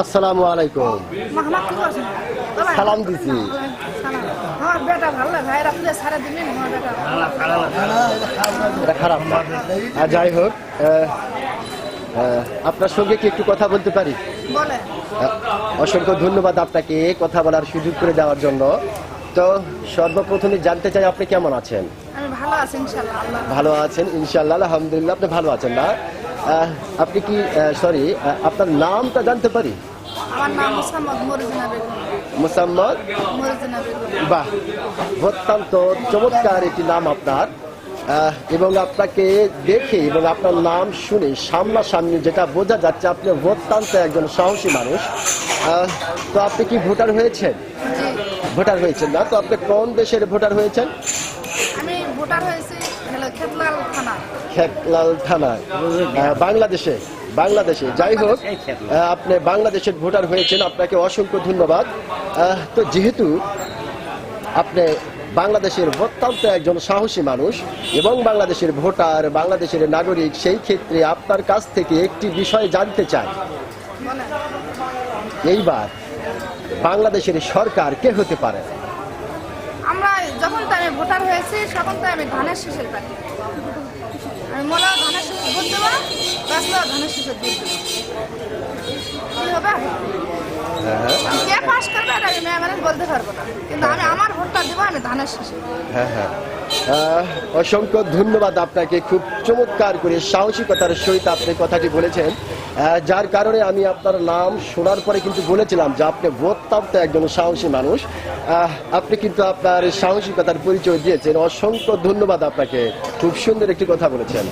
আসসালামু আলাইকুম। সালাম দিছি। খারাপ আর যাই হোক আপনার সঙ্গে কি একটু কথা বলতে পারি? অসংখ্য ধন্যবাদ আপনাকে কথা বলার সুযোগ করে দেওয়ার জন্য। তো সর্বপ্রথমে জানতে চাই আপনি কেমন আছেন? ভালো আছেন ইনশাল্লাহ ভালো আছেন ইনশাআল্লাহ আলহামদুলিল্লাহ আপনি ভালো আছেন না? আপনি কি সরি আপনার নামটা জানতে পারি? আমার নাম মোসাম্মদ মরজিনা বেগম। মুসাম্মদ? মরজিনা বেগম। বাহ অত্যন্ত চমৎকার একটি নাম আপনার। এবং আপনাকে দেখে এবং আপনার নাম শুনে সামনাসামনি যেটা বোঝা যাচ্ছে আপনি অত্যন্ত একজন সাহসী মানুষ। তো আপনি কি ভোটার হয়েছেন? ভোটার হয়েছেন না তো আপনি কোন দেশের ভোটার হয়েছেন? আমি ভোটার হয়েছি খেতলাল থানায় বাংলাদেশে বাংলাদেশে। যাই হোক আপনি বাংলাদেশের ভোটার হয়েছেন আপনাকে অসংখ্য ধন্যবাদ। তো যেহেতু আপনি বাংলাদেশের অত্যন্ত একজন সাহসী মানুষ এবং বাংলাদেশের ভোটার বাংলাদেশের নাগরিক সেই ক্ষেত্রে আপনার কাছ থেকে একটি বিষয় জানতে চাই। এইবার বাংলাদেশের সরকার কে হতে পারে? আমরা যখন তো আমি ভোটার হয়েছি তখন তো আমি ধানের শীষের পাখি। আমি মনে হয় ধানের শীষ ভোট দেবো বাঁচলেও ধানের শীষের ভোট দেবো। কি হবে? আমি কে পাস করবে আমি মেয়ে বলতে পারব না। কিন্তু আমি আমার ভোটটা দেবো আমি হ্যাঁ হ্যাঁ। অসংখ্য ধন্যবাদ আপনাকে। খুব চমৎকার করে সাহসিকতার সহিত আপনি কথাটি বলেছেন। যার কারণে আমি আপনার নাম শোনার পরে কিন্তু বলেছিলাম যে আপনি অত্যন্ত একজন সাহসী মানুষ। আপনি কিন্তু আপনার সাহসিকতার পরিচয় দিয়েছেন। অসংখ্য ধন্যবাদ আপনাকে। খুব সুন্দর একটি কথা বলেছেন।